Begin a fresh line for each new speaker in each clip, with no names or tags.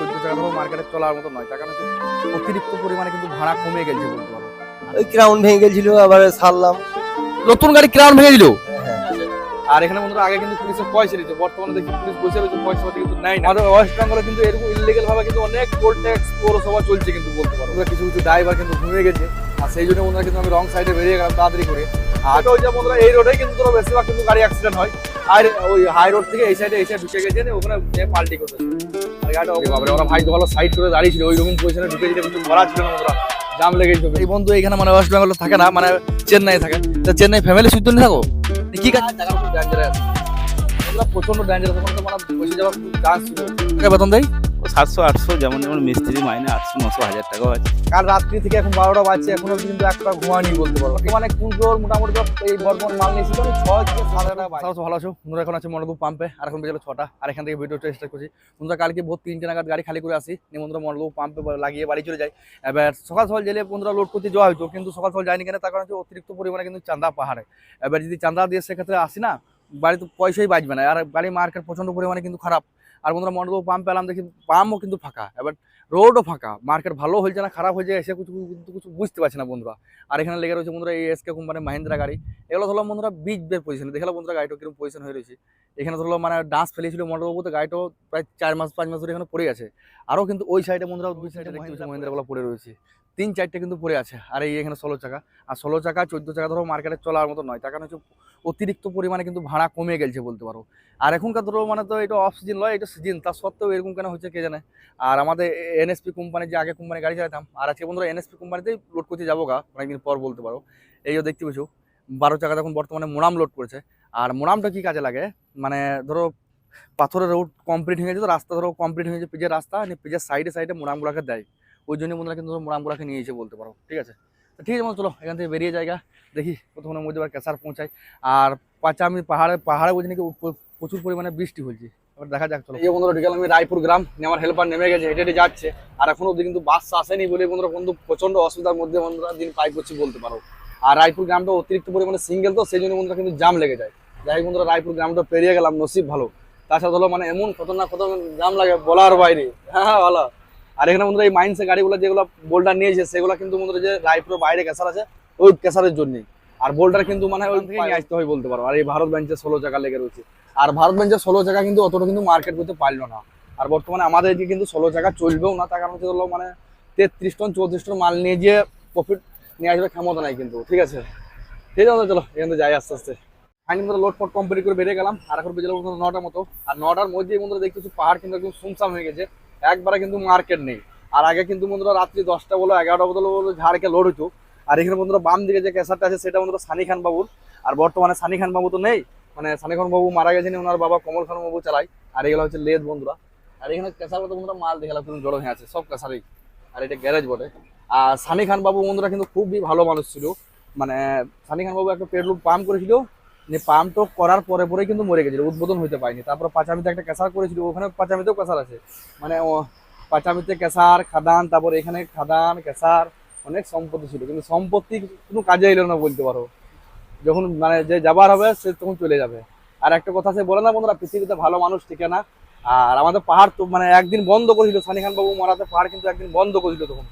চোদ্দ টাকা ধরো মার্কেটে চলার মতো নয়। তার কারণ অতিরিক্ত পরিমাণে কিন্তু ভাড়া কমে গেছে বলতে পারো।
ওই ক্রাউন ভেঙে গেছিল আবার সারলাম
নতুন গাড়ি ক্রাউন ভেঙে দিল?
হ্যাঁ।
আর এখানে বন্ধুরা আগে কিন্তু পুলিশের পয়সা দিত বর্তমানে দেখি পুলিশ বসে রয়েছে পয়সা পাতি কিন্তু নাই না। আমাদের ওয়েস্ট বেঙ্গলে কিন্তু এরকম ইলিগেল ভাবে কিন্তু অনেক টোল ট্যাক্স পৌরসভা চলছে কিন্তু বলতে পারো। কিছু কিছু ড্রাইভার কিন্তু ঘুমিয়ে গেছে। আর সেই জন্য বন্ধুরা কিন্তু আমি রং সাইডে বেরিয়ে গেলাম তাড়াতাড়ি করে। আর ওই যে বন্ধুরা এই রোডে কিন্তু বেশিরভাগ কিন্তু গাড়ি অ্যাক্সিডেন্ট হয়। আর ওই হাই রোড থেকে এই সাইডে এই সাইড ঢুকে গেছে ওখানে পাল্টি করতে আর গাড়িটা বাবারে ওরা ভাই ভালো সাইড করে দাঁড়িয়েছিল ওই রকম পজিশনে ঢুকে যেতে কিন্তু করা ছিল না বন্ধুরা জাম লেগে যেত এই বন্ধু এখানে মানে ওয়েস্ট বেঙ্গল থাকে না মানে চেন্নাই থাকে। তা চেন্নাই ফ্যামিলি নিয়ে থাকো? কি কাজ? জায়গা প্রচণ্ড ডেঞ্জারাস ওখানে তো মানে বসে যাওয়ার চান্স ছিল। বেতন দেয়
সাতশো আটশো যেমন যেমন মিস্ত্রি মাইনে আটশো নশো হাজার টাকাও আছে।
কাল রাত্রি থেকে এখন বারোটা বাজছে এখনও কিন্তু একটা ঘুমায়নি বলতে পারব মানে কুঞ্জোর মোটামুটি এই বর্তমান মাল নিয়েছিল আমি ছয় থেকে সাড়ে ভালো আছো? বন্ধুরা এখন আছে মন্ডপ পাম্পে আর এখন বেজে ছটা। আর এখান থেকে ভিডিওটা স্টার্ট করছি। বন্ধুরা কালকে ভোর তিনটে নাগাদ গাড়ি খালি করে আসি। নিয়ে বন্ধুরা মন্ডপ পাম্পে লাগিয়ে বাড়ি চলে যাই। এবার সকাল সকাল গেলে বন্ধুরা লোড করতে যাওয়া হয়তো কিন্তু সকাল সকাল যায়নি কেন তার কারণ হচ্ছে অতিরিক্ত পরিমাণে কিন্তু চাঁদা পাহাড়ে। এবার যদি চাঁদা দিয়ে সেক্ষেত্রে আসি না বাড়িতে পয়সাই বাঁচবে না। আর গাড়ি মার্কেট প্রচণ্ড পরিমাণে কিন্তু খারাপ। আর বন্ধুরা মন্ডপ পাম্প পেলাম দেখি পাম্পও কিন্তু ফাঁকা। এবার রোডও ফাঁকা। মার্কেট ভালো হয়েছে না, খারাপ হয়েছে, এসে কিছু, কিন্তু কিছু বুঝতে পারছে না বন্ধুরা। আর এখানে লেগে রয়েছে বন্ধুরা এই এসকে কোম্পানির মাহিন্দ্রা গাড়ি। এগুলো ধরলাম বন্ধুরা বিচ বের পজিশনে দেখলাম বন্ধুরা গাড়িটা কীরকম পজিশন হয়ে রয়েছে। এখানে ধরলো মানে ডান্স ফেলেছিল মন্ডলবাবু তো গাড়িটাও প্রায় চার মাস, পাঁচ মাস ধরে এখানে পড়ে আছে। আরও কিন্তু ওই সাইডে বন্ধুরা দুই সাইডে মহিন্দ্রাগুলো পড়ে রয়েছে। তিন চারটে কিন্তু পড়ে আছে। আর এই এখানে ষোলো চাকা। আর ষোলো চাকা, চোদ্দ চাকা ধরো মার্কেটে চলার মতো নয়। তার কারণ হচ্ছে অতিরিক্ত পরিমাণে কিন্তু ভাড়া কমে গেছে বলতে পারো। আর এখনকার ধরো মানে তো এটা অফ সিজন নয়, এটা সিজন তার সত্ত্বেও এরকম কেন হচ্ছে কে জানে? আর আমাদের এনএসপি কোম্পানি যে আগে কোম্পানি গাড়ি চালাতাম, আর আজকে বন্ধুরা এনএসপি কোম্পানিতেই লোড করতে যাব গা, অনেকদিন পর বলতে পারো। এই যে দেখতে পেছো বারো চাকা এখন বর্তমানে মোড়াম লোড করেছে। আর মোড়ামটা কি কাজে লাগে? মানে ধরো পাথরের রোড কমপ্লিট হয়ে গেছে তো, রাস্তা ধরো কমপ্লিট হয়ে গেছে, পিজের রাস্তা পিজের সাইডে সাইডে মোড়ামগুলোকে দেয়। ওই জন্য বন্ধুরা কিন্তু ধরো মোড়ামগুলোকে নিয়েছে বলতে পারো, ঠিক আছে? তো ঠিক আছে চলো, এখান থেকে বেরিয়ে জায়গা দেখি প্রথমের মধ্যে আবার ক্যাসার পৌঁছাই। আর পাঁচামি পাহাড়ে পাহাড়ে বুঝি নাকি প্রচুর পরিমাণে বৃষ্টি হয়েছে। এবার দেখা যাক, চলো। এই বন্ধুরা, ঢুকে আমি রায়পুর গ্রাম আমার হেল্পার নেমে গেছে, হেঁটে হেঁটে যাচ্ছে। আর এখনও অব্দি কিন্তু বাস আসেনি বলে বন্ধুরা, বন্ধু প্রচণ্ড অসুবিধার মধ্যে বন্ধুরা দিন পাই করছি বলতে পারো। আর রায়পুর গ্রামটা অতিরিক্ত পরিমাণে সিঙ্গেল তো, সেই জন্য বন্ধুরা কিন্তু জাম লেগে যায়। যাই হোক বন্ধুরা, রায়পুর গ্রামটা পেরিয়ে গেলাম, নসিব ভালো। তাছাড়া ধরো মানে এমন খতরনাক খতরনাক জাম লাগে বলার বাইরে। হ্যাঁ ভালো। আর এখানে বন্ধুরা এই মাইন্সে গাড়িগুলো যেগুলো বোল্ডার নিয়েছে সেগুলো কিন্তু বন্ধুরা যে রায়পুরের বাইরে ক্যাসার আছে ওই ক্যাসারের জন্যই। আর বোল্ডার কিন্তু মানে ওই থেকে নিয়ে আসতে হয় বলতে পারো। আর এই ভারত বেঞ্চে ষোলো চাকা লেগে রয়েছে। আর ভারত বেঞ্চের ষোলো চাকা কিন্তু অতটা কিন্তু মার্কেট করতে পারল না। আর বর্তমানে আমাদের এদিকে কিন্তু ষোলো চাকা চলবেও না তার কারণ হচ্ছে হলো মানে তেত্রিশ টন চৌত্রিশ টন মাল নিয়ে যে প্রফিট নিয়ে আসবে ক্ষমতা নাই কিন্তু ঠিক আছে? ঠিক আছে চলো এখান থেকে যাই আস্তে আস্তে। ফাইনালি বন্ধুরা লোড ফট কমপ্লিট করে বেরিয়ে গেলাম আর এখন বেজে নটার মতো। আর নটার মধ্যে বন্ধুরা দেখতেছি পাহাড় কিন্তু একদম সুমসাম হয়ে গেছে। একবারে কিন্তু মার্কেট নেই। আর আগে কিন্তু বন্ধুরা রাত্রি দশটা বলো, এগারোটা বলো বলো ঝাড়কে লোড হতো আর এখানে বন্ধুরা বাম দিকে যে ক্যাসারটা আছে, সেটা বন্ধুরা সানি খান বাবুর। আর বর্তমানে সানি খান বাবু তো নেই। মানে সানি খান বাবু মারা গেছেন, ওনার বাবা কমল খান বাবু চালায়। আর এগুলো হচ্ছে লেদ বন্ধুরা। আর এখানে ক্যাসার মতো বন্ধুরা মাল দেখালাম কিন্তু জড়ো হয়ে আছে, সব ক্যাসারই আর এটা গ্যারেজ বটে। আর সানি খান বাবু বন্ধুরা কিন্তু খুবই ভালো মানুষ ছিল। মানে সানি খান বাবু একটা পেট্রোল পাম্প করেছিল যে পাম্পটা করার পরে পরে কিন্তু মরে গেছিল, উদ্বোধন হইতে পারেনি। তারপর পাঁচামিতে একটা ক্যাসার করেছিল, ওখানে পাঁচামিতেও ক্যাসার আছে। মানে পাঁচামিতে ক্যাসার খাদান, তারপর এখানে খাদান ক্যাসার অনেক সম্পত্তি ছিল। কিন্তু সম্পত্তি কোনো কাজে এলো না বলতে পারো। যখন মানে যে যাবার হবে, সে তখন চলে যাবে। আর একটা কথা সে বলে না বন্ধুরা, পৃথিবীতে ভালো মানুষ টিকে না। আর আমাদের পাহাড় তো মানে একদিন বন্ধ করেছিল সানি খান বাবু মারাতে পাহাড় কিন্তু একদিন বন্ধ করেছিল তখন।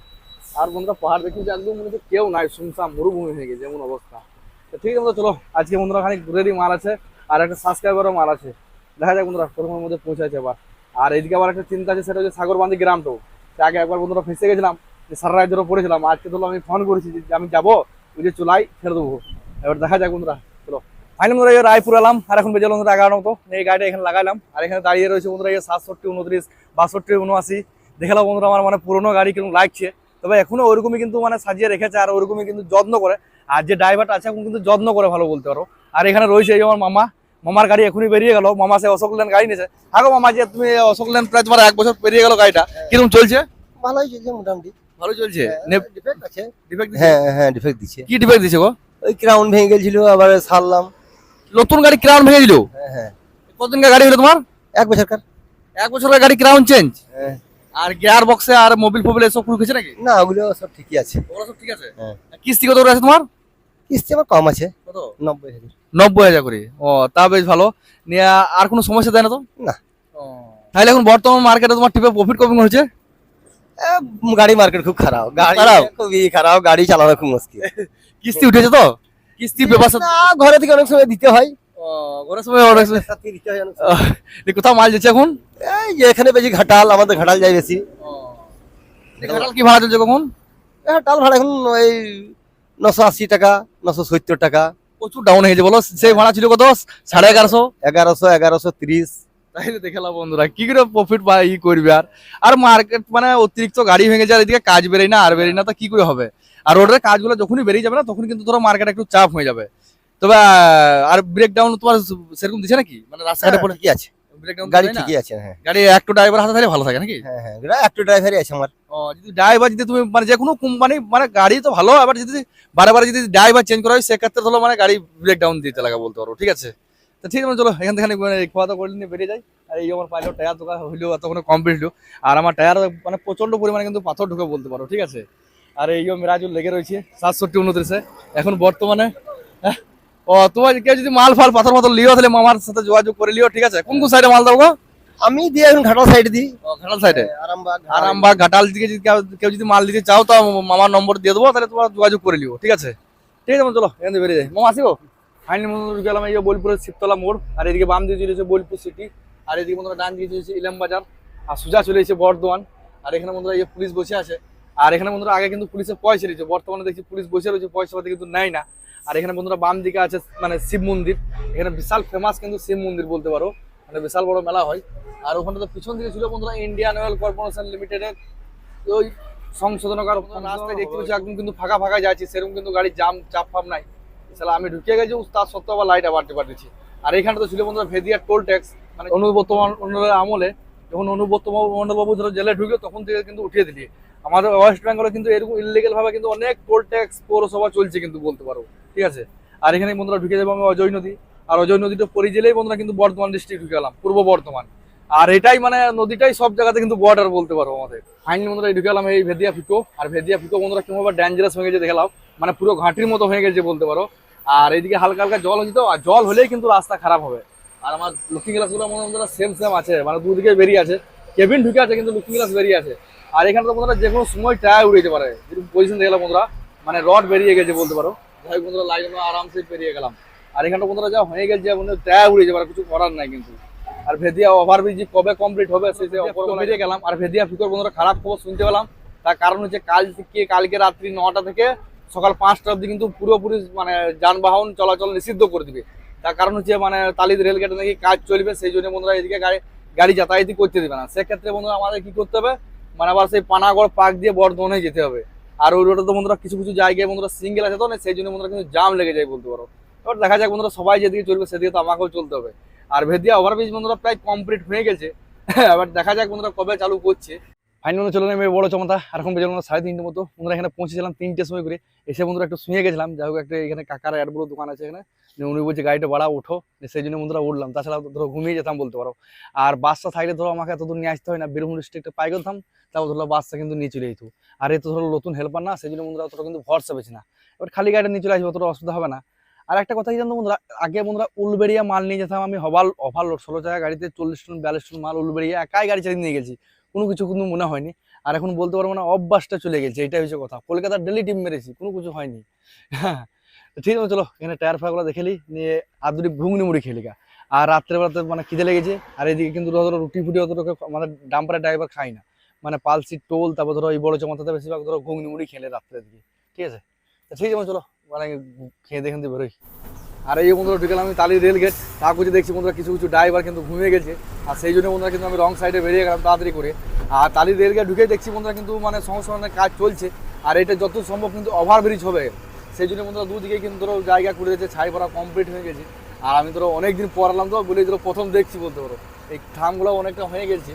আর বন্ধুরা, পাহাড় দেখি যে একদম মনে হচ্ছে কেউ নাই শুনসাম মরুভূমি হয়ে গেছে এমন অবস্থা। ঠিক আছে বন্ধুরা, চলো আজকে বন্ধুরা খানিক ঘুরেরই মাল আছে আর একটা সাবস্ক্রাইবারও মাল আছে। দেখা যাক বন্ধুরা প্রথমের মধ্যে পৌঁছাচ্ছে আবার আর এদিকে আবার একটা চিন্তা আছে সেটা হচ্ছে সাগরবান্ধি গ্রামটাও। আগে একবার বন্ধুরা ফেসে গেছিলাম যে সারা রাত পড়েছিলাম আজকে ধরো আমি ফোন করেছি যে আমি যাব ওই যে চুলাই ছেড়ে দেবো। এবার দেখা যাক বন্ধুরা চলো। ফাইনাল বন্ধুরা এই রায়পুর এলাম আর এখন বেজে বন্ধুরা এগারো মতো। এই গাড়িটা এখানে লাগাইলাম আর এখানে দাঁড়িয়ে রয়েছে বন্ধুরা এই সাতষট্টি উনত্রিশ বাষট্টি উনআশি। দেখালাম বন্ধুরা আমার মানে পুরোনো গাড়ি কীরকম লাগছে। তবে এখনও ওরকমই কিন্তু মানে সাজিয়ে রেখেছে আর ওরকমই কিন্তু যত্ন করে। আর যে ড্রাইভারটা আছে এখন কিন্তু যত্ন করে ভালো বলতে পারো। আর এখানে রয়েছে এই আমার মামা। মামার গাড়ি এখনই বেরিয়ে গেল। মামা সে অশোক লেন গাড়ি নিয়েছে। আগো মামা যে তুমি অশোক লেন প্রায় তোমার এক বছর পেরিয়ে গেল গাড়িটা। কীরকম চলছে?
ভালোই চলছে মোটামুটি।
ভালো চলছে?
ডিফেক্ট আছে।
ডিফেক্ট
হ্যাঁ হ্যাঁ ডিফেক্ট দিচ্ছে
কি ডিফেক্ট দিছে গো?
ওই ক্রাউন ভেঙে গেছিল আবার সারলাম
নতুন গাড়ি ক্রাউন ভেঙে দিল
হ্যাঁ হ্যাঁ।
কতদিনকার গাড়ি হলো তোমার?
এক বছরকার।
এক বছরের গাড়ি ক্রাউন চেঞ্জ
হ্যাঁ।
আর গিয়ার বক্সে আর মোবিল ফোবিল এসব পুরো গেছে নাকি?
না ওগুলো সব ঠিকই আছে।
ওগুলো সব ঠিক আছে?
হ্যাঁ।
কিস্তি কত করে আছে তোমার?
কিস্তি আবার কম আছে।
কত?
নব্বই হাজার।
নব্বই হাজার করে। ও তা বেশ ভালো। নিয়ে আর কোনো সমস্যা দেয় না তো?
না।
তাহলে এখন বর্তমান মার্কেটে তোমার টিপে প্রফিট কম হয়েছে
গাড়ি মার্কেট খুব খারাপ। গাড়ি
খারাপ?
খুবই খারাপ। গাড়ি চালানো খুব মুশকিল।
কিস্তি উঠেছে তো? কিস্তি ব্যবস্থা
ঘরে থেকে অনেক সময় দিতে হয়।
ঘরের সময় অনেক সময়
দিতে হয়
কোথাও মাল যাচ্ছে এখন?
এই এখানে বেশি ঘাটাল আমাদের ঘাটাল যায় বেশি।
ঘাটাল কি ভাড়া চলছে কখন?
ঘাটাল ভাড়া এখন ওই নশো আশি টাকা নশো সত্তর টাকা।
প্রচুর ডাউন হয়ে গেছে বলো। সেই ভাড়া ছিল কত? সাড়ে এগারোশো?
এগারোশো এগারোশো তিরিশ।
তাইলে দেখলাম বন্ধুরা। কি করে প্রফিট পাই ই করবে আর? আর মার্কেট মানে অতিরিক্ত গাড়ি ভেঙে যায় এদিকে কাজ বেরোয় না আর বেরোয় না তা কি করে হবে? আর রোডের কাজগুলো যখনই বেরিয়ে যাবে না তখন কিন্তু ধরো মার্কেট একটু চাপ হয়ে যাবে। তবে আর ব্রেকডাউন তোমার সেরকম দিছে নাকি? মানে রাস্তাঘাটে পড়ে
ঠিকই আছে। গাড়ি ঠিকই আছে হ্যাঁ।
গাড়ি একটু ড্রাইভার হাতে থাকলে ভালো থাকে নাকি?
হ্যাঁ হ্যাঁ একটু ড্রাইভারই আছে আমার।
ও, যদি ড্রাইভার যদি তুমি মানে যে কোনো কোম্পানি মানে গাড়ি তো ভালো আবার যদি বারে বারে যদি ড্রাইভার চেঞ্জ করা হয় সেক্ষেত্রে ধরো মানে গাড়ি ব্রেকডাউন দিতে লাগা বলতে পারো ঠিক আছে? তো ঠিক আছে চলো এখান থেকে মানে খাওয়া দাওয়া করে নিয়ে বেরিয়ে যাই। আর এই আমার পাইলো টায়ার দোকান হইল এতক্ষণে কমপ্লিট হলো আর আমার টায়ার মানে প্রচণ্ড পরিমাণে কিন্তু পাথর ঢুকে বলতে পারো ঠিক আছে? আর এই মিরাজুল লেগে রয়েছে সাতষট্টি উনত্রিশে। এখন বর্তমানে হ্যাঁ, ও তোমার কেউ যদি মাল ফাল পাথর পাথর লিও তাহলে মামার সাথে যোগাযোগ করে লিও ঠিক আছে? কোন কোন সাইডে মাল দাও
আমি দিয়ে এখন ঘাটাল সাইড দিই
ঘাটাল সাইডে
আরামবাগ
আরামবাগ ঘাটাল দিকে যদি কেউ যদি মাল দিতে চাও তো মামার নম্বর দিয়ে দেবো তাহলে তোমার যোগাযোগ করে লিও ঠিক আছে? ঠিক আছে চলো এখান থেকে বেরিয়ে যাই। মামা আসিও ফাইনালি মনে গেলাম এই বোলপুরের শিবতলা মোড় আর এদিকে বাম দিয়ে চলে এসেছে বোলপুর সিটি আর এদিকে বন্ধুরা ডান দিয়ে চলে এসেছে ইলাম বাজার আর সোজা চলে এসেছে বর্ধমান আর এখানে বন্ধুরা এই পুলিশ বসে আছে। আর এখানে বন্ধুরা আগে কিন্তু পুলিশের পয়সা দিচ্ছে বর্তমানে দেখছি পুলিশ বসে রয়েছে পয়সা পাতি কিন্তু নেয় না। আর এখানে বন্ধুরা বাম দিকে আছে মানে শিব মন্দির। এখানে বিশাল ফেমাস কিন্তু শিব মন্দির বলতে পারো। মানে বিশাল বড় মেলা হয়। আর ওখানে তো পিছন দিকে ছিল বন্ধুরা ইন্ডিয়ান অয়েল কর্পোরেশন লিমিটেডের ওই সংশোধনকার রাস্তায় দেখতে পাচ্ছি, একদম কিন্তু ফাঁকা ফাঁকা যাচ্ছে সেরকম কিন্তু গাড়ি জাম, চাপ ফাপ নাই। তাহলে আমি ঢুকে গেছি তার সত্ত্বেও আবার লাইট বাড়তে পারতেছি আর এখানে তো ছিল বন্ধুরা ভেদিয়া টোল ট্যাক্স মানে অনুবর্তমান আমলে যখন অনুবর্তমান বাবু ধরো জেলে ঢুকে, তখন থেকে কিন্তু উঠিয়ে দিলি। আমাদের ওয়েস্ট বেঙ্গলে কিন্তু এরকম ইলিগেল ভাবে কিন্তু অনেক টোল ট্যাক্স পৌরসভা চলছে কিন্তু বলতে পারো। ঠিক আছে? আর এখানে বন্ধুরা ঢুকে যাব আমি অজয় নদী। আর অজয় নদীটা পরি জেলেই বন্ধুরা কিন্তু বর্ধমান ডিস্ট্রিক্ট ঢুকে গেলাম, পূর্ব বর্ধমান। আর এটাই মানে নদীটাই সব জায়গাতে কিন্তু বর্ডার বলতে পারো আমাদের। ফাইনালি বন্ধুরা এই ঢুকে গেলাম এই ভেদিয়া ফিকো আর ভেদিয়া ফিকো বন্ধুরা কীভাবে ডেঞ্জারাস হয়ে গেছে, দেখলাম। মানে পুরো ঘাঁটির মতো হয়ে গেছে বলতে পারো। আর এইদিকে হালকা হালকা জল হচ্ছে তো, আর জল হলেই কিন্তু রাস্তা খারাপ হবে। আর আমার লুকিং গ্লাসগুলো মনে বন্ধুরা সেম সেম আছে মানে দুদিকে বেরিয়ে আছে। কেবিন ঢুকে আছে, কিন্তু লুকিং গ্লাস বেরিয়ে আছে। আর এখানে তো বন্ধুরা যে কোনো সময় টায়ার উড়ে যেতে পারে। পজিশন দেখলাম বন্ধুরা মানে রড বেরিয়ে গেছে বলতে পারো। হোক বন্ধুরা লাইন আরামসে পেরিয়ে গেলাম। আর এখানটা বন্ধুরা, যা হয়ে গেছে বন্ধু টায়ার উড়ে পারে কিছু করার নাই কিন্তু। আর ভেদিয়া ওভারব্রিজ কবে কমপ্লিট হবে, সেই সেই অপর বেরিয়ে গেলাম। আর ভেদিয়া ফিকর, বন্ধুরা, খারাপ খবর শুনতে পেলাম। তার কারণ হচ্ছে, কাল থেকে কালকে রাত্রি নটা থেকে সকাল পাঁচটা অবধি কিন্তু পুরোপুরি মানে যানবাহন চলাচল নিষিদ্ধ করে দিবে। তার কারণ হচ্ছে মানে তালিদ রেলগেটে নাকি কাজ চলবে, সেই জন্য বন্ধুরা, এদিকে গাড়ি গাড়ি যাতায়াতই করতে দিবে না। সেক্ষেত্রে বন্ধুরা, আমাদের কি করতে হবে? মানে আবার সেই পানাগড় পার্ক দিয়ে বর্ধমানে যেতে হবে। আর ওই রোডে তো বন্ধুরা কিছু কিছু জায়গায় বন্ধুরা সিঙ্গেল আছে তো না সেই জন্য বন্ধুরা কিন্তু জাম লেগে যায় বলতে পারো। এবার দেখা যাক বন্ধুরা সবাই যেদিকে চলবে সেদিকে তো আমাকেও চলতে হবে। আর ভেদিয়া ওভারব্রিজ বন্ধুরা প্রায় কমপ্লিট হয়ে গেছে। এবার দেখা যাক বন্ধুরা কবে চালু করছে। ফাইনাল চলে নেবে বড় চমতা। আর এখন বেজে বন্ধুরা সাড়ে তিনটে মতো। বন্ধুরা, এখানে পৌঁছেছিলাম তিনটের সময় করে এসে বন্ধুরা একটু শুয়ে গেছিলাম। যাই হোক, একটা এখানে কাকার অ্যাড বড় দোকান আছে এখানে। উনি বলছে, গাড়িটা বাড়া উঠো সেই জন্য বন্ধুরা উঠলাম। তাছাড়া ধরো ঘুমিয়ে যেতাম বলতে পারো। আর বাসটা থাকলে ধরো আমাকে এত দূর নিয়ে আসতে হয় না। বীরভূম ডিস্ট্রিক্টে পাই করতাম তারপর ধরো বাসটা কিন্তু নিয়ে চলে যেত। আর এ তো ধরো নতুন হেল্পার না, সেই জন্য বন্ধুরা অতটা কিন্তু ভরসা পেয়েছি না। এবার খালি গাড়িটা নিয়ে চলে আসবে, অতটা অসুবিধা হবে না। আর একটা কথা কি জানতো বন্ধুরা? আগে বন্ধুরা উলবেড়িয়া মাল নিয়ে যেতাম আমি হবাল ওভারলোড ষোলো জায়গা গাড়িতে চল্লিশ টন, বিয়াল্লিশ টন মাল উলবেড়িয়া, একাই গাড়ি চালিয়ে নিয়ে গেছি। কোনো কিছু কিন্তু মনে হয়নি। আর এখন বলতে পারব না, অভ্যাসটা চলে গেছে, এটাই হচ্ছে কথা। কলকাতার ডেলি টিম মেরেছি, কোনো কিছু হয়নি। হ্যাঁ ঠিক আছে, চলো, এখানে টায়ার ফায়ারগুলো দেখেলি নিয়ে আর দুটি ঘুগনি মুড়ি খেলি গা। আর রাত্রেবেলাতে মানে খিদে লেগেছে, আর এদিকে কিন্তু ধরো রুটি ফুটি অত আমাদের ডাম্পারের ড্রাইভার খাই না। মানে পালসি টোল, তারপর ধরো এই বড় চমাতাতে বেশিরভাগ ধরো ঘুগনি মুড়ি খেলে রাত্রের দিকে। ঠিক আছে? ঠিক আছে, চলো মানে খেয়ে দেখেন বেরোই। আর এই বন্ধুরা ঢুকেলাম আমি তালি রেল গেট তা কিছু দেখছি বন্ধুরা কিছু কিছু ড্রাইভার কিন্তু ঘুমিয়ে গেছে। আর সেই জন্য বন্ধুরা কিন্তু আমি রং সাইডে বেরিয়ে গেলাম তাড়াতাড়ি করে। আর তালি রেল গেট ঢুকে দেখছি বন্ধুরা কিন্তু মানে সংশোধনের কাজ চলছে। আর এটা যত সম্ভব কিন্তু ওভার ব্রিজ হবে। সেই জন্য বন্ধুরা দুদিকে কিন্তু ধরো জায়গা করে দিয়েছে, ছাই ভরা কমপ্লিট হয়ে গেছে। আর আমি ধরো অনেকদিন পর এলাম তো বলে ধরো প্রথম দেখছি বলতে পারো। এই থামগুলো অনেকটা হয়ে গেছে।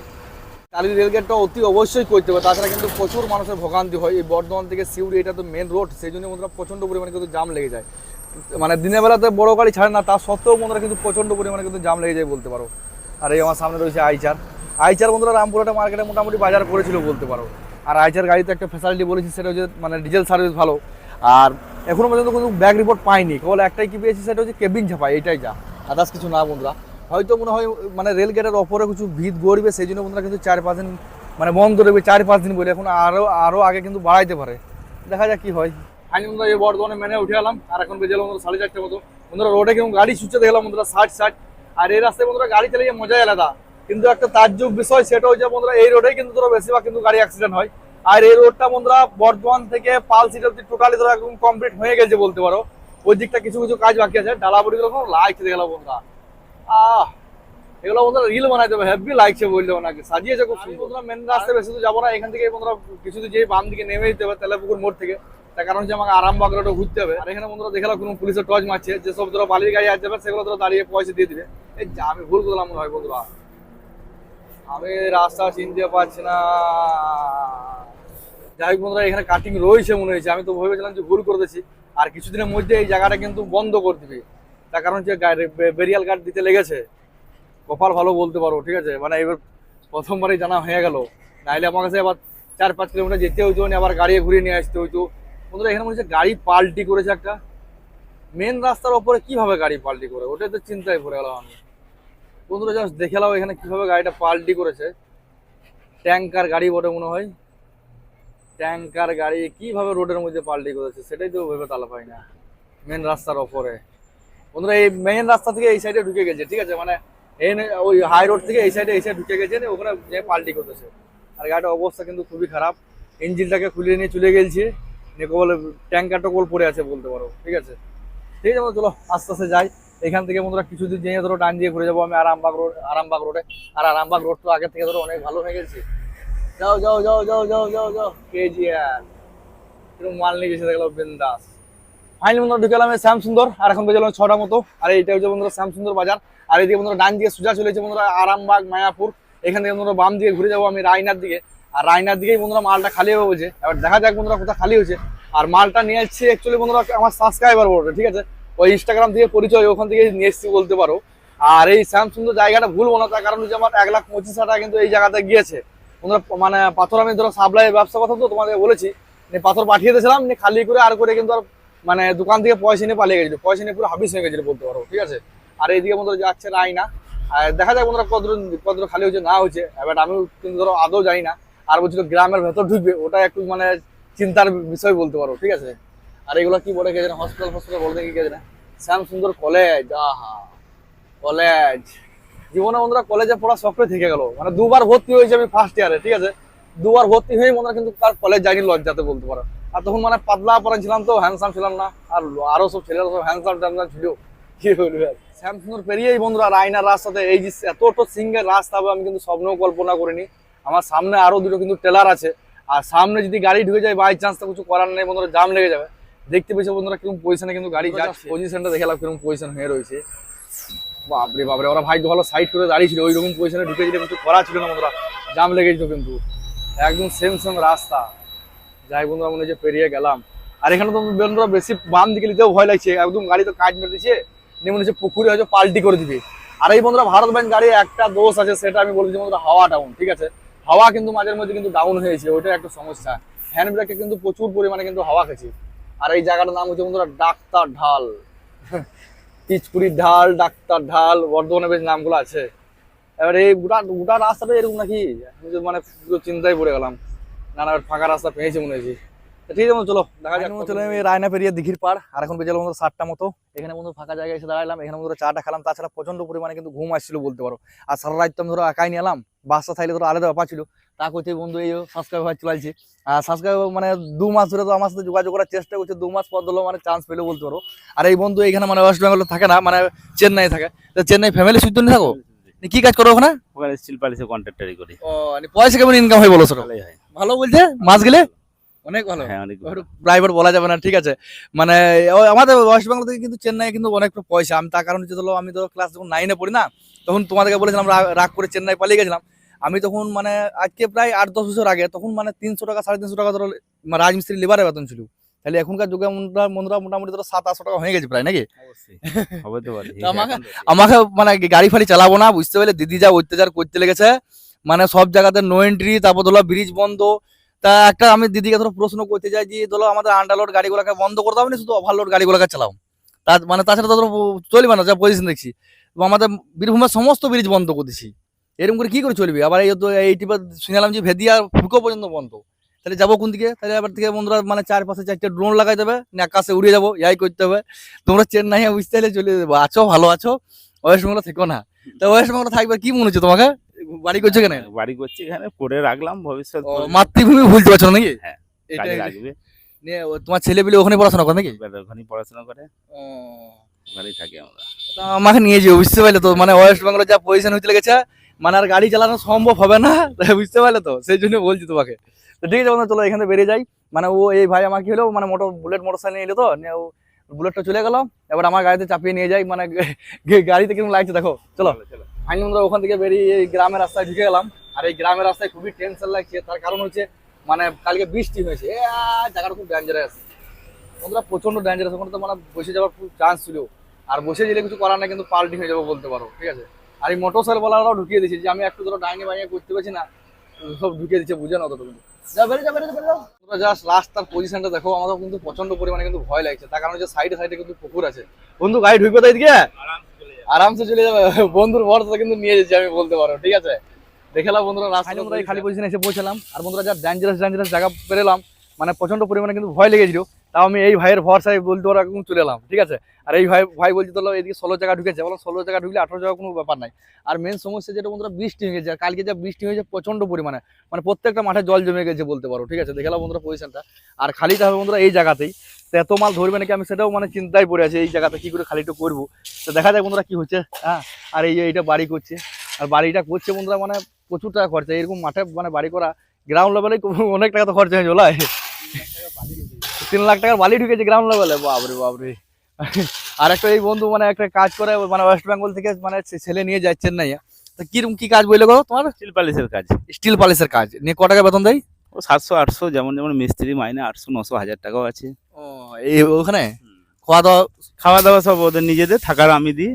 টালি রেলগেটটা অতি অবশ্যই করতে হবে। তাছাড়া কিন্তু প্রচুর মানুষের ভোগান্তি হয়। এই বর্ধমান থেকে সিউড়ি, এটা তো মেন রোড সেই জন্য বন্ধুরা প্রচণ্ড পরিমাণে কিন্তু জাম লেগে যায়। মানে দিনের বেলাতে বড় গাড়ি ছাড়ে না, তা সত্ত্বেও বন্ধুরা কিন্তু প্রচণ্ড পরিমাণে কিন্তু জাম লেগে যায় বলতে পারো। আর এই আমার সামনে রয়েছে আইচার। আইচার বন্ধুরা রামপুরহাটে মার্কেটে মোটামুটি বাজার করেছিল বলতে পারো। আর আইচার গাড়িতে একটা ফ্যাসিলিটি বলেছি, সেটা হচ্ছে মানে ডিজেল সার্ভিস ভালো। আর এখনও পর্যন্ত কোনো ব্যাক রিপোর্ট পাইনি। কেবল একটাই কি পেয়েছি, সেটা হচ্ছে কেবিন ছাপাই এটাই যা। আদার্স কিছু না বন্ধুরা। হয়তো মনে হয় মানে রেল গেটের ওপরে কিছু ভিত গড়বে, সেই জন্য বন্ধুরা কিন্তু চার পাঁচ দিন মানে বন্ধ রইবে চার পাঁচ দিন বলে এখন আরও আরও আগে কিন্তু বাড়াইতে পারে। দেখা যাক কি হয়। এই বর্ধমানে মেনে উঠে এলাম। আর এখন বেজে এলাম সাড়ে চারটে মতো। বন্ধুরা রোডে কেমন গাড়ি দেখলাম বন্ধুরা ষাট ষাট। আর এই রাস্তায় বন্ধুরা গাড়ি চালিয়ে মজাই আলাদা। কিন্তু একটা তাজ্জব বিষয় সেটা হচ্ছে বন্ধুরা এই রোডে কিন্তু ধরো বেশিরভাগ কিন্তু গাড়ি অ্যাক্সিডেন্ট হয়। আর এই রোডটা বন্ধুরা বর্ধমান থেকে পাল সিট অব্দি টোটালি ধরো একদম কমপ্লিট হয়ে গেছে বলতে পারো। ওই দিকটা কিছু কিছু কাজ বাকি আছে। ডালাবড়ি গুলো লাগছে দেখলাম বন্ধুরা। আহ এগুলো বন্ধুরা রিল বানাইতে হবে হেভি লাগছে বললে ওনাকে। সাজিয়েছে খুব সুন্দর। বন্ধুরা মেন রাস্তায় বেশি তো যাব না। এখান থেকে বন্ধুরা কিছু যেই বাম দিকে নেমে যেতে হবে তেলাপুকুর মোড় থেকে। তার কারণ হচ্ছে আমাকে আরামবাগ রোডে ঘুরতে হবে। আর এখানে বন্ধুরা দেখলাম কোনো পুলিশের টর্চ মারছে যেসব ধরো বালির গাড়ি আসতে যাবে সেগুলো ধরো দাঁড়িয়ে পয়সা দিয়ে দিবে। এই যা, আমি ভুল করলাম মনে হয় বন্ধুরা। আমি রাস্তা চিনতে পারছি না। যাই হোক বন্ধুরা, এখানে কাটিং রয়েছে মনে হয়েছে। আমি তো ভেবেছিলাম যে ভুল করে দিয়েছি। আর কিছুদিনের মধ্যে এই জায়গাটা কিন্তু বন্ধ করে দিবে। তার কারণ হচ্ছে বেরিয়াল গার্ড দিতে লেগেছে। কপাল ভালো বলতে পারো, ঠিক আছে? মানে এবার প্রথমবারই জানা হয়ে গেল। নাইলে আমার কাছে আবার চার পাঁচ কিলোমিটার যেতে হইতো আবার গাড়ি ঘুরিয়ে নিয়ে আসতে হইতো। বন্ধুরা, এখানে মনে হচ্ছে গাড়ি পাল্টি করেছে একটা। মেন রাস্তার ওপরে কীভাবে গাড়ি পাল্টি করে? ওটাই তো চিন্তায় পড়ে গেলাম আমি। বন্ধুরা জাস্ট দেখে নাও এখানে কীভাবে গাড়িটা পাল্টি করেছে। ট্যাঙ্কার গাড়ি বটে মনে হয়। ট্যাঙ্কার গাড়ি কীভাবে রোডের মধ্যে পাল্টি করেছে, সেটাই তো ভেবে তালা পাই না। মেন রাস্তার ওপরে। বন্ধুরা, এই মেন রাস্তা থেকে এই সাইডে ঢুকে গেছে, ঠিক আছে? মানে ওই হাই রোড থেকে এই সাইডে এই সাইডে ঢুকে গেছে, ওখানে পাল্টি করতেছে আর গাড়িটার অবস্থা কিন্তু খুবই খারাপ। ইঞ্জিনটাকে খুলিয়ে নিয়ে চলে গেছে নিয়ে কেবল ট্যাঙ্কারটা কোল পড়ে আছে বলতে পারো, ঠিক আছে? ঠিক আছে, চলো, আস্তে আস্তে যাই। এখান থেকে বন্ধুরা কিছুদিন যেয়ে ধরো ডান দিয়ে ঘুরে যাব আমি আরামবাগ রোড, আরামবাগ রোডে। আর আরামবাগ রোড তো আগে থেকে ধরো অনেক ভালো হয়ে গেছে। যাও যাও যাও যাও যাও যাও যাও। কেজিআর মাল নিয়ে গেছে দেখলাম বিন্দাস। ফাইনালি বন্ধুরা ঢুকে গেলাম শ্যাম সুন্দর আর এখন বেজে ছটা মতো। আর এইটা হচ্ছে বন্ধুরা শ্যাম সুন্দর বাজার। আর এদিকে বন্ধুরা ডান দিয়ে সোজা চলেছে বন্ধুরা আরামবাগ, মায়াপুর। এখান থেকে বন্ধুরা বাম দিকে ঘুরে যাব আমি রায়নার দিকে। আর রায়নার দিকেই বন্ধুরা মালটা খালি হবে বলছে। এবার দেখা যাক বন্ধুরা কোথায় খালি হয়েছে। আর মালটা নিয়ে এসেছি অ্যাকচুয়ালি বন্ধুরা আমার সাবস্ক্রাইবার বলবে ঠিক আছে? ওই ইনস্টাগ্রাম থেকে পরিচয়, ওখান থেকে নিয়ে এসেছি বলতে পারো। আর এই শ্যাম সুন্দর জায়গাটা ভুলবো না, তার কারণ হচ্ছে আমার এক লাখ পঁচিশ হাজার টাকা কিন্তু এই জায়গাতে গিয়েছে। বন্ধুরা মানে পাথর আমি ধরো সাপ্লাই ব্যবসা কথা তো তোমাদের বলেছি পাথর পাঠিয়ে দিয়েছিলাম, নিয়ে খালি করে আর করে কিন্তু আর মানে দোকান থেকে পয়সা নিয়ে পালিয়ে গেছিল। পয়সা নিয়ে পুরো হাবিস হয়ে গেছিল বলতে পারো, ঠিক আছে? আর এইদিকে বন্ধুরা যাচ্ছে রায়না। আর দেখা যাক বন্ধুরা কত কত খালি হচ্ছে না হচ্ছে এবার আমি কিন্তু ধরো আদৌ জানি না। আর বলছিল গ্রামের ভেতর ঢুকবে, ওটা একটু মানে চিন্তার বিষয় বলতে পারো, ঠিক আছে? আর এগুলো কি বলে গেছে হসপিটাল হসপিটাল বলতে কি গেছে না শ্যাম সুন্দর কলেজ আহা কলেজ জীবনে বন্ধুরা কলেজে পড়া শখটাই থেকে গেল। মানে দুবার ভর্তি হয়েছে আমি ফার্স্ট ইয়ারে ঠিক আছে? দুবার ভর্তি হয়ে বন্ধুরা কিন্তু তার কলেজ যায়নি, লজ্জাতে বলতে পারো। আর তখন মানে পাতলা পরে ছিলাম তো হ্যান্ডসাম ছিলাম না, আর আরও সব ছেলেরা সব হ্যান্ডসাম ট্যান্ডসাম ছিল। কি বলবে আর? শ্যামসুন্দর পেরিয়েই বন্ধুরা রায়নার রাস্তাতে, এই যে এতটা সিঙ্গেল রাস্তা হবে, আমি কিন্তু স্বপ্নেও কল্পনা করিনি। আমার সামনে আরও দুটো কিন্তু টেলার আছে। আর সামনে যদি গাড়ি ঢুকে যায় বাই চান্স তো কিছু করার নেই বন্ধুরা জাম লেগে যাবে। দেখতে পেয়েছ বন্ধুরা কীরকম পজিশনে কিন্তু গাড়ি যাচ্ছে। পজিশনটা দেখালাম কীরকম পজিশন হয়ে রয়েছে। বাপরে বাপরে ওরা ভাই ভালো সাইড করে দাঁড়িয়ে ছিল ওই রকম পজিশনে ঢুকে যেতে কিন্তু করা ছিল না বন্ধুরা। জাম লেগেছিল কিন্তু। একদম সেম সেম রাস্তা। যাই বন্ধুরা মনে হচ্ছে পেরিয়ে গেলাম। আর এখানে তো বন্ধুরা বেশি বাম দিকে নিতেও ভয় লাগছে। একদম গাড়ি তো কাজ মেরে দিচ্ছে নিয়ে মনে হচ্ছে পুকুরে হয়তো পাল্টি করে দিবে। আর এই বন্ধুরা ভারত ব্যাংক গাড়ি একটা দোষ আছে সেটা আমি বলছি বন্ধুরা হাওয়া ডাউন ঠিক আছে? হাওয়া কিন্তু মাঝের মধ্যে কিন্তু ডাউন হয়েছে ওইটা একটা সমস্যা। হ্যান্ড ব্রেকে কিন্তু প্রচুর পরিমাণে কিন্তু হাওয়া খেয়েছে। আর এই জায়গাটার নাম হচ্ছে বন্ধুরা ডাক্তার ঢাল। পিচপুরির ঢাল, ডাক্তার ঢাল বর্ধমানে বেশ নামগুলো আছে। এবার এই গোটা গোটা রাস্তাটা এরকম নাকি? মানে চিন্তায় পড়ে গেলাম। না না ফাঁকা রাস্তা পেয়েছে মনে হয়েছে। ঠিক আছে চলো দেখা যাক চলে আমি রায়না পেরিয়ে দিঘির পার আর এখন বেজে বন্ধু সাতটা মতো। এখানে বন্ধু ফাঁকা জায়গায় এসে দাঁড়ালাম এখানে বন্ধু চাটা খেলাম তাছাড়া প্রচণ্ড পরিমাণে কিন্তু ঘুম আসছিল বলতে পারো। আর সারা রাত তো আমি ধরো একাই নিলাম বাসটা থাকলে ধরো আলাদা ব্যাপার ছিল। তা করতে বন্ধু এই সাবস্ক্রাইব হয়ে চলাইছে আর সাবস্ক্রাইব মানে দু মাস ধরে তো আমার সাথে যোগাযোগ করার চেষ্টা করছে দু মাস পর ধরো মানে চান্স পেলে বলতে পারো। আর এই বন্ধু এখানে মানে ওয়েস্ট বেঙ্গলে থাকে না মানে চেন্নাই থাকে। তো চেন্নাই ফ্যামিলি সুইট নিয়ে থাকো? নি কি কাজ করো ওখানে?
ওখানে স্টিল পালিশে কন্ট্রাক্টারি করি।
ও পয়সা কেমন ইনকাম হয় বলো সেটা ভালো বলছে মাস গেলে? অনেক ভালো।
হ্যাঁ অনেক
প্রাইভেট বলা যাবে না ঠিক আছে? মানে আমাদের ওয়েস্ট বেঙ্গল থেকে কিন্তু চেন্নাই কিন্তু অনেক পয়সা। আমি তার কারণ হচ্ছে ধরো আমি তো ক্লাস যখন নাইনে পড়ি না তখন তোমাদেরকে বলেছিলাম রাগ রাগ করে চেন্নাই পালিয়ে গেছিলাম। আমি তখন মানে আজকে প্রায় আট দশ বছর আগে তখন মানে তিনশো টাকা সাড়ে তিনশো টাকা ধরো মানে রাজমিস্ত্রি লেবারের বেতন ছিল। তাহলে এখনকার যুগে বন্ধুরা মোটামুটি ধরো সাত আটশো টাকা হয়ে গেছে প্রায় নাকি?
তো
আমাকে- আমাকে মানে গাড়ি ফাড়ি চালাবো না বুঝতে পারলে দিদি যা অত্যাচার করতে লেগেছে। মানে সব জায়গাতে নো এন্ট্রি তারপর ধরো ব্রিজ বন্ধ তা একটা আমি দিদিকে ধরো প্রশ্ন করতে চাই যে, ধরো আমাদের আন্ডারলোড গাড়িগুলোকে বন্ধ করে দাও না শুধু ওভারলোড গাড়িগুলোকে চালাও। তা মানে তাছাড়া তো তোর চলবে না, যা পজিশন দেখছি। আমাদের বীরভূমের সমস্ত ব্রিজ বন্ধ করে দিছি। এরকম করে কি করে চলবে? আবার এই তো এইটি শুনলাম যে ভেদিয়া ফুকো পর্যন্ত বন্ধ। তাহলে যাব কোন দিকে? তাহলে এবার থেকে বন্ধুরা মানে চারপাশে চারটে ড্রোন লাগাই দেবে না আকাশে উড়ে যাব, ইয়াই করতে হবে। তোমরা চেন্নাই বুঝতে চলে যাব আছো, ভালো আছো, ওয়েস্ট বেঙ্গল থেকো না। তো ওয়েস্ট বেঙ্গল থাকবে কি মনে হচ্ছে তোমাকে? বাড়ি করছ কেন
বাড়ি করছি এখানে করে রাখলাম ভবিষ্যৎ
মাতৃভূমি ভুলতে পারছ নাকি?
হ্যাঁ,
এটা তোমার ছেলে পেলে ওখানে পড়াশোনা করে নাকি?
ওখানে পড়াশোনা করে। ওখানেই থাকি আমরা।
আমাকে নিয়ে যাও বুঝতে পারলে তো মানে ওয়েস্ট বেঙ্গলের যা পজিশন হইতে লেগেছে মানে আর গাড়ি চালানো সম্ভব হবে না বুঝতে পারলে তো সেই জন্য বলছি তোমাকে। তো ঠিক আছে বন্ধু চলো এখানে বেরিয়ে যাই। মানে ও এই ভাই আমাকে হলো মানে মোটর বুলেট মোটর সাইকেল নিয়ে এলো তো নিয়ে ও বুলেটটা চলে গেল। এবার আমার গাড়িতে চাপিয়ে নিয়ে যাই মানে গাড়িতে কীরকম লাগছে দেখো চলো। ফাইনালি আমরা ওখান থেকে বেরিয়ে এই গ্রামের রাস্তায় ঢুকে গেলাম। আর এই গ্রামের রাস্তায় খুবই টেনশন লাগছে। তার কারণ হচ্ছে মানে কালকে বৃষ্টি হয়েছে। জায়গাটা খুব ডেঞ্জারাস বন্ধুরা প্রচণ্ড ডেঞ্জারাস ওখানে তো মানে বসে যাওয়ার খুব চান্স ছিল। আর বসে গেলে কিছু করার না কিন্তু পাল্টি হয়ে যাব বলতে পারো, ঠিক আছে? আর এই মোটর সাইকেল বলারাও ঢুকিয়ে দিয়েছে। যে আমি একটু ধরো ডাইনে বাইনে করতে পারছি না, সব ঢুকিয়ে দিচ্ছে বুঝে না অতটুকু পজিশনটা দেখো আমাদের কিন্তু প্রচণ্ড পরিমাণে কিন্তু ভয় লাগছে। তার কারণ সাইডে সাইডে কিন্তু পুকুর আছে। বন্ধু, গাড়ি ঢুকবে তাই দিকে আরামসে চলে যাবে। বন্ধুর ভরসা কিন্তু নিয়ে যাচ্ছি আমি বলতে পারো ঠিক আছে? দেখলাম বন্ধুরা রাস্তা এই খালি পজিশনে এসে পৌঁছালাম। আর বন্ধুরা যা ডেঞ্জারাস ডেঞ্জারাস জায়গা পেরেলাম মানে প্রচণ্ড পরিমাণে কিন্তু ভয় লেগেছিল তাও আমি এই ভাইয়ের ভরসায় বলতে পারো এখন চলে এলাম ঠিক আছে? আর এই ভাই ভাই বলছি তো এদিকে ষোলো জায়গা ঢুকেছে। বলো ষোলো জায়গা ঢুকলে আঠারো জায়গা কোনো ব্যাপার নাই। আর মেন সমস্যা যেটা বন্ধুরা বৃষ্টি হয়ে গেছে কালকে যা বৃষ্টি হয়েছে প্রচণ্ড পরিমাণে মানে প্রত্যেকটা মাঠে জল জমে গেছে বলতে পারো ঠিক আছে? দেখলাম বন্ধুরা পজিশনটা আর খালিটা হবে বন্ধুরা এই জায়গাতেই এত মাল ধরবে নাকি? আমি সেটাও মানে চিন্তায় পড়ে আছি এই জায়গাতে কি করে খালিটা করব? তো দেখা যায় বন্ধুরা কি হচ্ছে হ্যাঁ? আর এই যে এইটা বাড়ি করছে আর বাড়িটা করছে বন্ধুরা মানে প্রচুর টাকা খরচা এরকম মাঠে মানে বাড়ি করা গ্রাউন্ড লেভেলে অনেক টাকা তো খরচা হয়ে চলে তিন লাখ টাকার বালি ঢুকেছে গ্রাউন্ড লেভেলে বাবরে বাবরে আর একটা এই বন্ধু মানে একটা কাজ করে মানে ওয়েস্ট বেঙ্গল থেকে মানে ছেলে নিয়ে যায় চেন্নাই তো কীরকম কি কাজ বললে গো তোমার?
স্টিল পালিশের কাজ।
স্টিল পালিশের কাজ। নিয়ে ক টাকা বেতন দেয়?
ও সাতশো আটশো যেমন যেমন মিস্ত্রি মাইনে আটশো নশো হাজার টাকাও আছে।
ও এই ওখানে? খাওয়া দাওয়া
খাওয়া দাওয়া সব ওদের নিজেদের থাকার আমি দিই।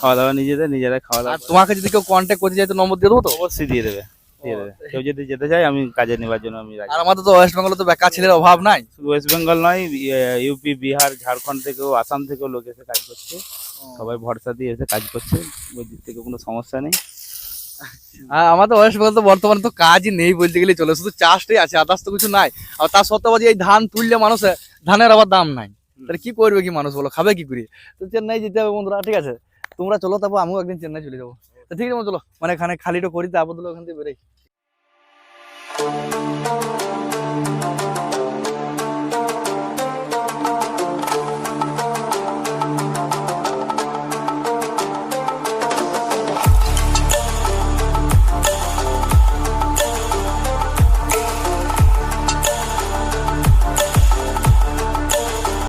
খাওয়া দাওয়া নিজেদের নিজেরাই খাওয়া দাওয়া
তোমাকে যদি কেউ কন্ট্যাক্ট করতে চাই তো নম্বর দিয়ে দেবো তো?
অবশ্যই দিয়ে দেবে দিয়ে দেবে। কেউ যদি যেতে চায় আমি কাজে নেবার জন্য আমি
আর আমাদের তো ওয়েস্ট বেঙ্গলে তো বেকার ছেলের অভাব নাই।
শুধু ওয়েস্ট বেঙ্গল নয় ইউপি বিহার ঝাড়খণ্ড থেকেও আসাম থেকেও লোক এসে কাজ করছে। সবাই ভরসা দিয়ে এসে কাজ করছে ওই দিক থেকে কোনো সমস্যা নেই।
আমাদের ওয়েস্ট বলতে বর্তমানে তো কাজই নেই বলতে গেলে চলে, শুধু চাষটাই আছে, আদার্স তো কিছু নাই। আর তার সত্ত্বেও যে এই ধান তুললে মানুষ, ধানের আবার দাম নাই। তাহলে কি করবে কি মানুষ বলো, খাবে কি করে? তো চেন্নাই যেতে হবে বন্ধুরা, ঠিক আছে? তোমরা চলো তারপর আমিও একদিন চেন্নাই চলে যাব। ঠিক আছে চলো মানে এখানে খালিটা করি, তারপর ওখান থেকে বেরোই।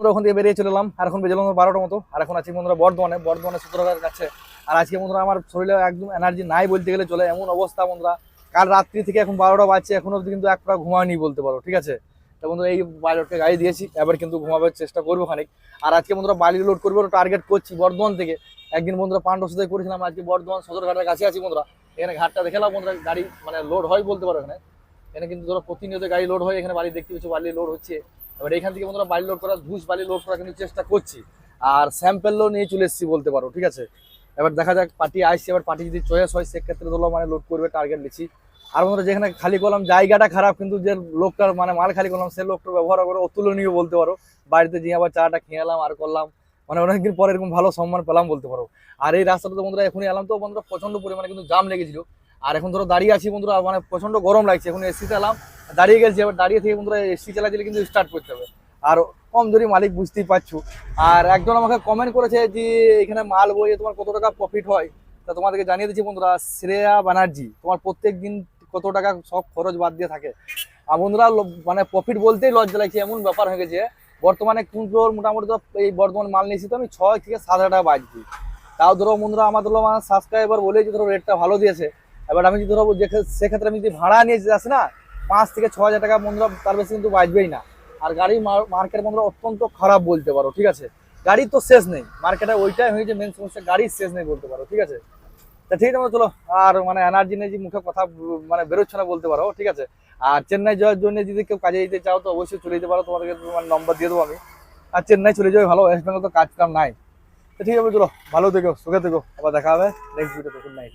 আমরা ওখান থেকে বেরিয়ে চলে এলাম। আর এখন বেজে বারোটার মতো। আর এখন আছি বন্ধুরা বর্ধমানে। বর্ধমানে সূত্রকার কাছে আর আজকে বন্ধুরা আমার শরীরে একদম এনার্জি নাই বলতে গেলে চলে। এমন অবস্থা বন্ধুরা। কাল রাত্রি থেকে এখন বারোটা বাজছে। এখনও অব্দি কিন্তু এক পা ঘুমায়নি বলতে পারো, ঠিক আছে? তো বন্ধুরা এই পাইলটকে গাড়ি দিয়েছি। এবার কিন্তু ঘুমাবার চেষ্টা করব খানিক। আর আজকে বন্ধুরা বালি লোড করব টার্গেট করছি বর্ধমান থেকে। একদিন বন্ধুরা পাণ্ডব সাথে করেছিলাম। আজকে বর্ধমান সদর ঘাটের কাছে আছি বন্ধুরা। এখানে ঘাটটা দেখলাম বন্ধুরা, গাড়ি মানে লোড হয় বলতে পারো এখানে। এখানে কিন্তু ধরো প্রতিনিয়ত গাড়ি লোড হয়। এখানে বালি দেখতে পাচ্ছি, বালি লোড হচ্ছে। এবার এখান থেকে বন্ধুরা বালি লোড করা, ঘুষ বালি লোড করা কিন্তু চেষ্টা করছি। আর স্যাম্পেলও নিয়ে চলে এসেছি বলতে পারো, ঠিক আছে? এবার দেখা যাক পার্টি আসছে, এবার পার্টি যদি চয়েস হয়, সেক্ষেত্রে ধরো মানে লোড করবে টার্গেট লিছি আর বন্ধুরা যেখানে খালি করলাম জায়গাটা খারাপ, কিন্তু যে লোকটার মানে মাল খালি করলাম সে লোকটার ব্যবহার করে অতুলনীয় বলতে পারো। বাড়িতে গিয়ে আবার চাটা খেয়ে এলাম, আর করলাম। মানে অনেকদিন পরে এরকম ভালো সম্মান পেলাম বলতে পারো। আর এই রাস্তাটা তো বন্ধুরা এখনই এলাম, তো বন্ধুরা প্রচণ্ড পরিমাণে কিন্তু জাম লেগেছিল। আর এখন ধরো দাঁড়িয়ে আছি বন্ধুরা মানে প্রচণ্ড গরম লাগছে, এখন এসিতে এলাম, দাঁড়িয়ে গেছি, এবার দাঁড়িয়ে থেকে বন্ধুরা এসি চালাচ্ছিলে কিন্তু স্টার্ট করতে হবে। আর কম ধরি মালিক বুঝতেই পারছ। আর একজন আমাকে কমেন্ট করেছে যে, এখানে মাল বইয়ে তোমার কত টাকা প্রফিট হয়? তা তোমাদেরকে জানিয়ে দিচ্ছি বন্ধুরা, শ্রেয়া ব্যানার্জি, তোমার প্রত্যেক দিন কত টাকা সব খরচ বাদ দিয়ে থাকে। আর বন্ধুরা মানে প্রফিট বলতেই লজ্জা লাগছে, এমন ব্যাপার হয়ে গেছে, বর্তমানে কুঞ্জোর মোটামুটি তো এই বর্তমান মাল নিয়েছি তো আমি ছয় থেকে সাত হাজার টাকা বাজছি। তাও ধরো বন্ধুরা আমার সাবস্ক্রাইবার বলে যে ধরো রেটটা ভালো দিয়েছে। এবার আমি যদি ধরো সেক্ষেত্রে আমি যদি ভাড়া নিয়ে যাচ্ছি না, পাঁচ থেকে ছ হাজার টাকা বন্ধুরা তার বেশি কিন্তু বাজবেই না। আর গাড়ি মার্কেট বন্ধুরা অত্যন্ত খারাপ বলতে পারো, ঠিক আছে? গাড়ি তো শেষ নেই মার্কেটে ওইটাই হয়েছে মেন সমস্যা গাড়ির শেষ নেই বলতে পারো, ঠিক আছে? তা ঠিক আছে চলো, আর মানে এনার্জি নেই যে মুখে কথা মানে বেরোচ্ছে না বলতে পারো, ঠিক আছে? আর চেন্নাই যাওয়ার জন্য যদি কেউ কাজে যেতে চাও, তো অবশ্যই চলে যেতে পারো তোমাদেরকে তোমার নম্বর দিয়ে দেবো আমি। আর চেন্নাই চলে যাবে ভালো ওয়েস্ট বেঙ্গল তো কাজ কাম নাই। তো ঠিক আছে, চলো, ভালো থেকো, সুখে থেকো, আবার দেখা হবে নেক্সট ভিডিওতে গুড নাইট